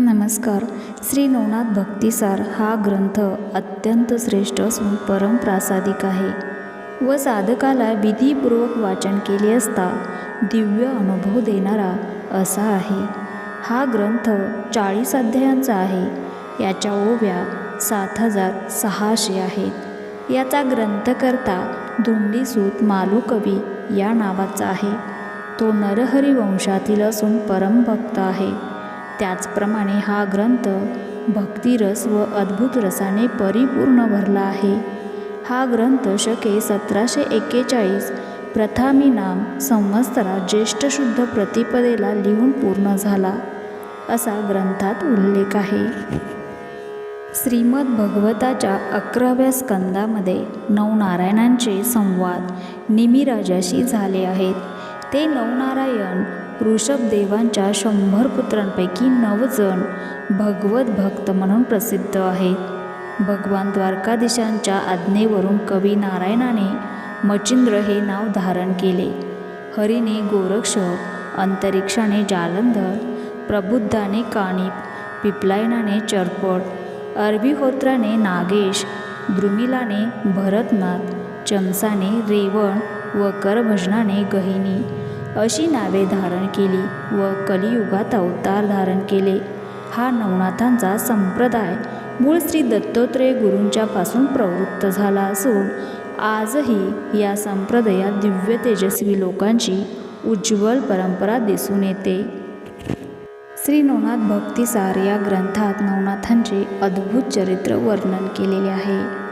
नमस्कार. श्री नवनाथ भक्तिसार हा ग्रंथ अत्यंत श्रेष्ठ असून परमप्रासादिक आहे. व साधकाला विधीपूर्वक वाचन केले असता दिव्य अनुभव देणारा असा आहे. हा ग्रंथ चाळीस अध्यायांचा आहे. याच्या ओव्या सात हजार सहाशे आहेत. याचा ग्रंथकर्ता धुंडीसूत मालुकवी या नावाचा आहे. तो नरहरी वंशातील असून परमभक्त आहे. त्याचप्रमाणे हा ग्रंथ भक्तिरस व अद्भुत रसाने परिपूर्ण भरला आहे. हा ग्रंथ शके सतराशे एक्केचाळीस प्रथामी नाम संवत्सरा ज्येष्ठ शुद्ध प्रतिपदेला लिहून पूर्ण झाला असा ग्रंथात उल्लेख आहे. श्रीमद भगवताच्या अकराव्या स्कंदामध्ये नवनारायणांचे संवाद निमिराजाशी झाले आहेत. ते नवनारायण ऋषभदेवांच्या शंभर पुत्रांपैकी नवजण भगवत भक्त म्हणून प्रसिद्ध आहेत. भगवान द्वारकाधीशांच्या आज्ञेवरून कवी नारायणाने मचिंद्र हे नाव धारण केले. हरीने गोरक्ष अंतरिक्षाने जालंधर प्रबुद्धाने काणिप पिपलायनाने चरपट अरबीहोत्राने नागेश द्रुमिलाने भरतनाथ चमसाने रेवण व करभजनाने गहिनी अशी नावे धारण केली व कलियुगात अवतार धारण केले. हा नवनाथांचा संप्रदाय मूळ श्री दत्तोत्रय गुरूंच्यापासून प्रवृत्त झाला असून आजही या संप्रदायात दिव्य तेजस्वी लोकांची उज्ज्वल परंपरा दिसून येते. श्री नवनाथ भक्तिसार या ग्रंथात नवनाथांचे अद्भुत चरित्र वर्णन केलेले आहे.